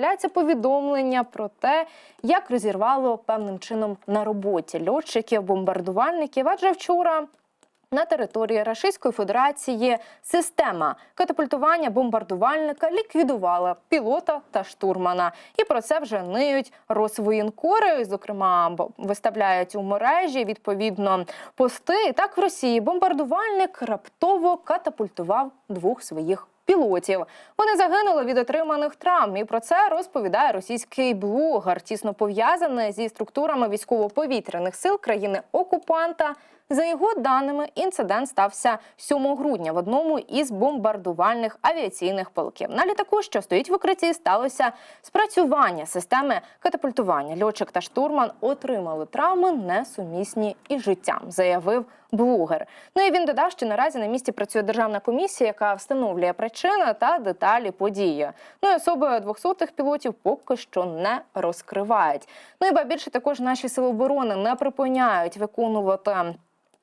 з'являється повідомлення про те, як розірвало певним чином на роботі льотчиків, бомбардувальників. Адже вчора на території Рашистської Федерації система катапультування бомбардувальника ліквідувала пілота та штурмана. І про це вже ниють Росвоєнкори. Зокрема, виставляють у мережі відповідно пости. Так в Росії бомбардувальник раптово катапультував двох своїх. Пілотів вони загинули від отриманих травм, і про це розповідає російський блогер, тісно пов'язаний зі структурами військово-повітряних сил країни окупанта. За його даними, інцидент стався 7 грудня в одному із бомбардувальних авіаційних полків. На літаку, що стоїть в укритті, сталося спрацювання системи катапультування. Льотчик та штурман отримали травми несумісні із життям, заявив блогер. Ну і він додав, що наразі на місці працює державна комісія, яка встановлює причини та деталі події. Ну і особи 200-х пілотів поки що не розкривають. Ну і ба більше також наші сили оборони не припиняють виконувати.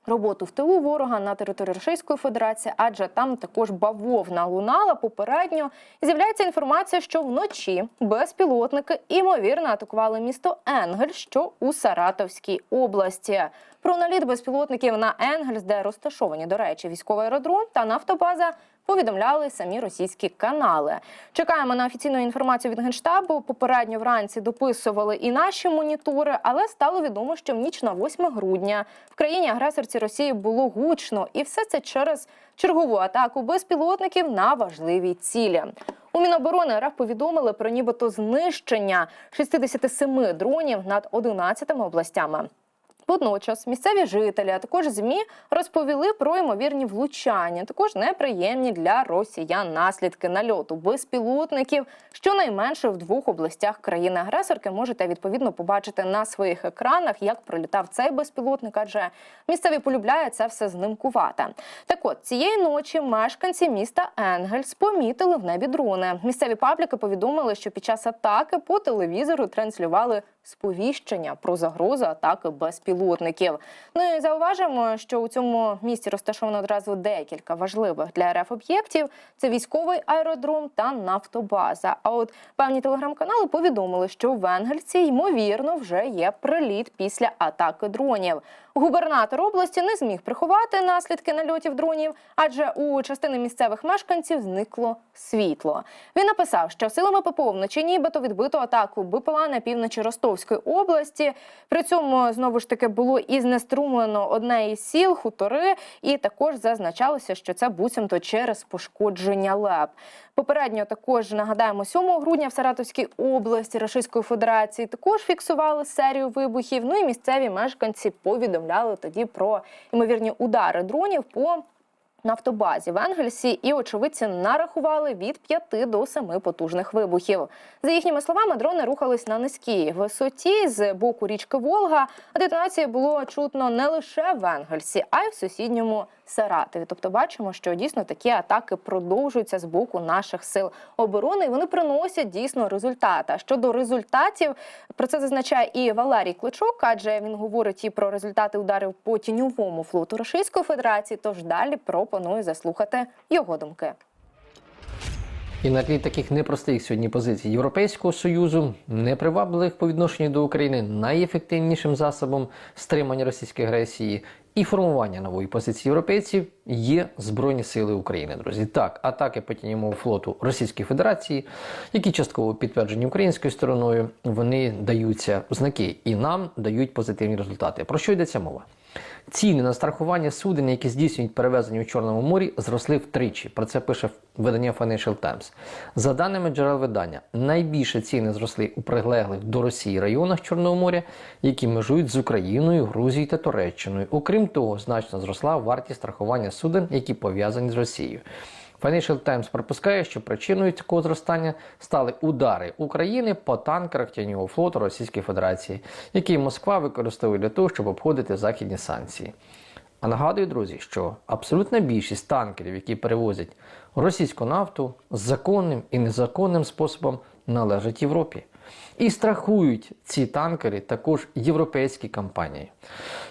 Роботу в тилу ворога на території Російської Федерації, адже там також бавовна лунала попередньо. З'являється інформація, що вночі безпілотники імовірно атакували місто Енгель, що у Саратовській області. Про наліт безпілотників на Енгельс, де розташовані, до речі, військовий аеродром та нафтобаза. Повідомляли самі російські канали. Чекаємо на офіційну інформацію від генштабу. Попередньо вранці дописували і наші монітори, але стало відомо, що в ніч на 8 грудня в країні агресорці Росії було гучно, і все це через чергову атаку безпілотників на важливі цілі. У Міноборони РФ повідомили про нібито знищення 67 дронів над 11 областями. Водночас місцеві жителі, а також змі розповіли про ймовірні влучання, також неприємні для росіян наслідки нальоту безпілотників. Щонайменше в двох областях країни-агресорки можете відповідно побачити на своїх екранах, як пролітав цей безпілотник, адже місцеві полюбляють це все знимкувати. Так от цієї ночі мешканці міста Енгельс помітили в небі дрони. Місцеві пабліки повідомили, що під час атаки по телевізору транслювали сповіщення про загрозу атаки безпілотників. Ну і зауважимо, що у цьому місті розташовано одразу декілька важливих для РФ об'єктів: це військовий аеродром та нафтобаза. А от певні телеграм-канали повідомили, що в Енгельсі ймовірно вже є приліт після атаки дронів. Губернатор області не зміг приховати наслідки нальотів дронів, адже у частини місцевих мешканців зникло світло. Він написав, що силами ППО вночі нібито відбито атаку БПЛА на півночі Ростовської області. При цьому знову ж таки було і знеструмлено одне із сіл, хутори, і також зазначалося, що це буцімто через пошкодження леп. Попередньо також нагадаємо 7 грудня в Саратовській області Російської Федерації також фіксували серію вибухів. Ну і місцеві мешканці повідомляли тоді про ймовірні удари дронів по нафтобазі в Енгельсі, і очевидці нарахували від 5 до 7 потужних вибухів. За їхніми словами, дрони рухались на низькій висоті з боку річки Волга. А детонація було чутно не лише в Енгельсі, а й в сусідньому Саратові. Тобто, бачимо, що дійсно такі атаки продовжуються з боку наших сил оборони. і Вони приносять дійсно результати. А щодо результатів, про це зазначає і Валерій Кличок, адже він говорить і про результати ударів по тіньовому флоту Російської Федерації. Тож далі пропоную заслухати його думки. І на тлі таких непростих сьогодні позицій Європейського союзу, непривабливих по відношенню до України, найефективнішим засобом стримання російської агресії і формування нової позиції європейців є Збройні Сили України. Друзі, так, атаки по флоту Російської Федерації, які частково підтверджені українською стороною, вони даються знаки і нам дають позитивні результати. Про що йдеться мова? Ціни на страхування суден, які здійснюють перевезення у Чорному морі, зросли втричі. Про це пише видання Financial Times. За даними джерел видання, найбільше ціни зросли у прилеглих до Росії районах Чорного моря, які межують з Україною, Грузією та Туреччиною. Окрім того, значно зросла вартість страхування суден, які пов'язані з Росією. Financial Times припускає, що причиною такого зростання стали удари України по танкерах тіньового флоту Російської Федерації, які Москва використовує для того, щоб обходити західні санкції. А нагадую, друзі, що абсолютна більшість танкерів, які перевозять російську нафту, законним і незаконним способом належать Європі. І страхують ці танкери також європейські компанії.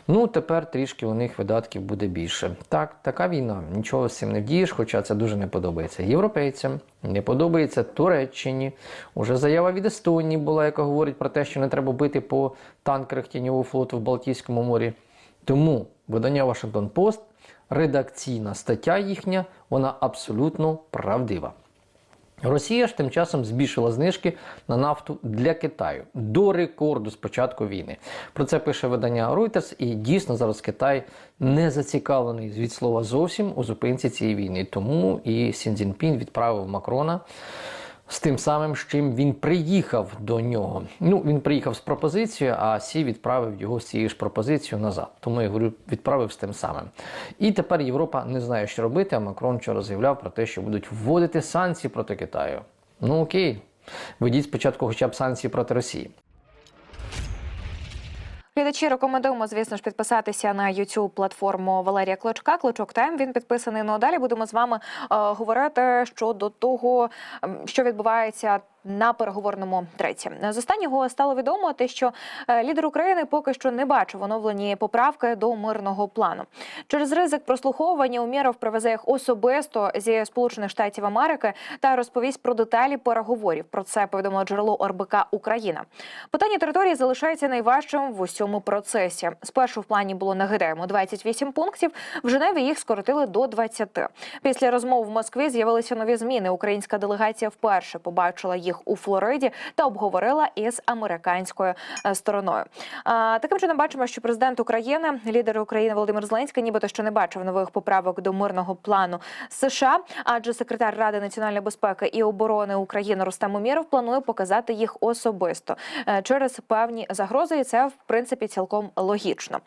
Ну, тепер трішки у них видатків буде більше. Так, така війна. Нічого з цим не вдієш, хоча це дуже не подобається європейцям, не подобається Туреччині. Уже заява від Естонії була, яка говорить про те, що не треба бити по танкерах тіньового флоту в Балтійському морі. Тому видання Вашингтон Пост, редакційна стаття їхня, вона абсолютно правдива. Росія ж тим часом збільшила знижки на нафту для Китаю до рекорду з початку війни. Про це пише видання Reuters, і дійсно зараз Китай не зацікавлений від слова зовсім у зупинці цієї війни. Тому і Сін Цзіньпін відправив Макрона з тим самим, з чим він приїхав до нього. Ну, він приїхав з пропозицією, а Сі відправив його з цією ж пропозицією назад. Тому я говорю, відправив з тим самим. І тепер Європа не знає, що робити. А Макрон вчора заявляв про те, що будуть вводити санкції проти Китаю. Ну окей, ведіть спочатку хоча б санкції проти Росії. Глядачі рекомендуємо, звісно ж, підписатися на youtube платформу Валерія Клочка. Клочок Тайм. Він підписаний. Ну а далі будемо з вами е, говорити щодо того, ем, що відбувається. На переговорному треці з останнього стало відомо те, що е, лідер України поки що не бачив оновлені поправки до мирного плану. Через ризик прослуховування Умєров привезе їх особисто зі Сполучених Штатів Америки та розповість про деталі переговорів. Про це повідомило джерело РБК Україна. Питання території залишається найважчим в усьому процесі. Спершу в плані було нагадаємо 28 пунктів. В Женеві їх скоротили до 20. Після розмов в Москві з'явилися нові зміни. Українська делегація вперше побачила їх у Флориді та обговорила із американською е, стороною. Таким чином бачимо, що президент України, лідер України Володимир Зеленський, нібито ще не бачив нових поправок до мирного плану США, адже секретар Ради національної безпеки і оборони України Рустем Умєров планує показати їх особисто е, через певні загрози, і це в принципі цілком логічно.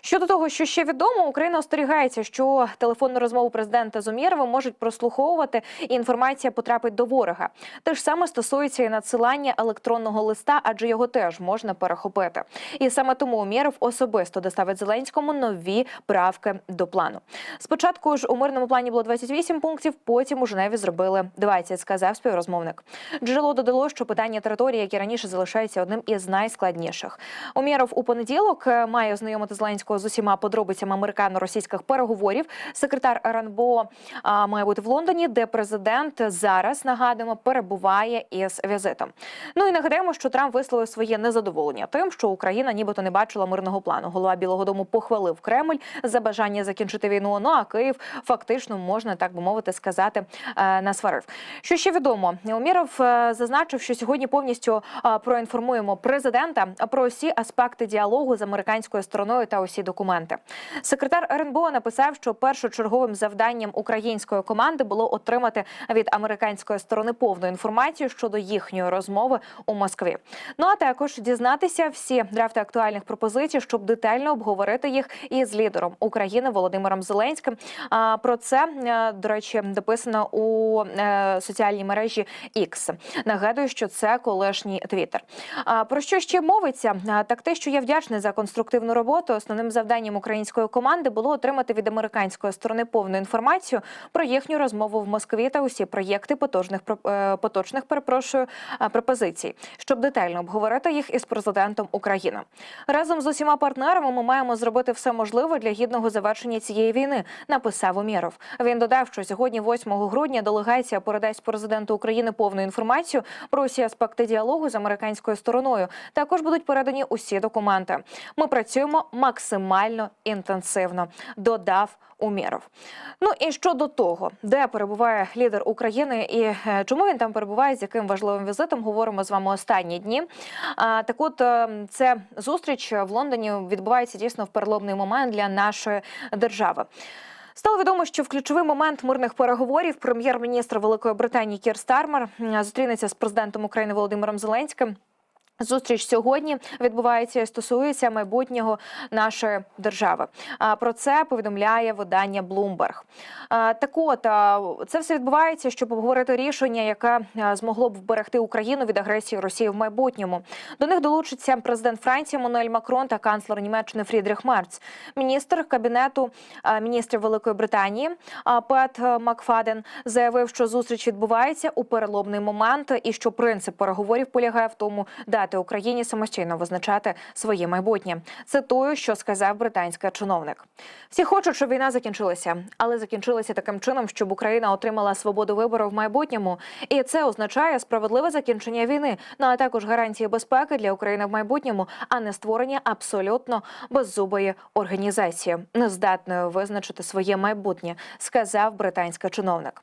Щодо того, що ще відомо, Україна остерігається, що телефонну розмову президента з Умєровим можуть прослуховувати, і інформація потрапить до ворога. Те ж саме стосується і надсилання електронного листа, адже його теж можна перехопити. І саме тому Умєров особисто доставить Зеленському нові правки до плану. Спочатку ж у мирному плані було 28 пунктів, потім у Женеві зробили 20, сказав співрозмовник. Джерело додало, що питання території, які раніше залишаються одним із найскладніших. Умєров у понеділок е, має ознайомити Зеленського з усіма подробицями американо-російських переговорів. Секретар РНБО має бути в Лондоні, де президент зараз нагадуємо перебуває із візитом. Ну і нагадаємо, що Трамп висловив своє незадоволення тим, що Україна нібито не бачила мирного плану. Голова Білого Дому похвалив Кремль за бажання закінчити війну. Ну а Київ фактично можна так би мовити сказати е, насварив. Що ще відомо, Уміров е, зазначив, що сьогодні повністю е, проінформуємо президента про усі аспекти діалогу з американською стороною та усі документи. Секретар РНБО написав, що першочерговим завданням української команди було отримати від американської сторони повну інформацію щодо їхньої розмови у Москві. Ну а також дізнатися всі драфти актуальних пропозицій, щоб детально обговорити їх із лідером України Володимиром Зеленським. А про це е, до речі дописано у е, соціальній мережі X. Нагадую, що це колишній твіттер. Про що ще мовиться? Так те, що я вдячний за конструктивну роботу. Основним завданням української команди було отримати від американської сторони повну інформацію про їхню розмову в Москві та усі проєкти потужних про- е, поточних перепрошую а, пропозицій, щоб детально обговорити їх із президентом України. Разом з усіма партнерами ми маємо зробити все можливе для гідного завершення цієї війни. Написав Умєров. Він додав, що сьогодні, 8 грудня, делегація передасть президенту України повну інформацію про усі аспекти діалогу з американською стороною. Також будуть передані усі документи. Ми працюємо максимально інтенсивно. Додав Умєров. Ну і щодо того, де перебуває лідер України і е, чому він там перебуває, з яким важливим візитом, говоримо з вами останні дні. Так, от е, це зустріч в Лондоні відбувається дійсно в переломний момент для нашої держави. Стало відомо, що в ключовий момент мирних переговорів прем'єр-міністр Великої Британії Кір Стармер зустрінеться з президентом України Володимиром Зеленським. Зустріч сьогодні відбувається і стосується майбутнього нашої держави. Про це повідомляє видання Bloomberg. Так от це все відбувається, щоб обговорити рішення, яке змогло б вберегти Україну від агресії Росії в майбутньому. До них долучиться президент Франції Мануель Макрон та канцлер Німеччини Фрідріх Мерц, міністр кабінету міністрів Великої Британії Пет Макфаден заявив, що зустріч відбувається у переломний момент, і що принцип переговорів полягає в тому, дати Україні самостійно визначати своє майбутнє. Цитую, що сказав британський чиновник. Всі хочуть, щоб війна закінчилася, але закінчилася таким чином, щоб Україна отримала свободу вибору в майбутньому, і це означає справедливе закінчення війни, ну а також гарантії безпеки для України в майбутньому, а не створення абсолютно беззубої організації, нездатної визначити своє майбутнє, сказав британський чиновник.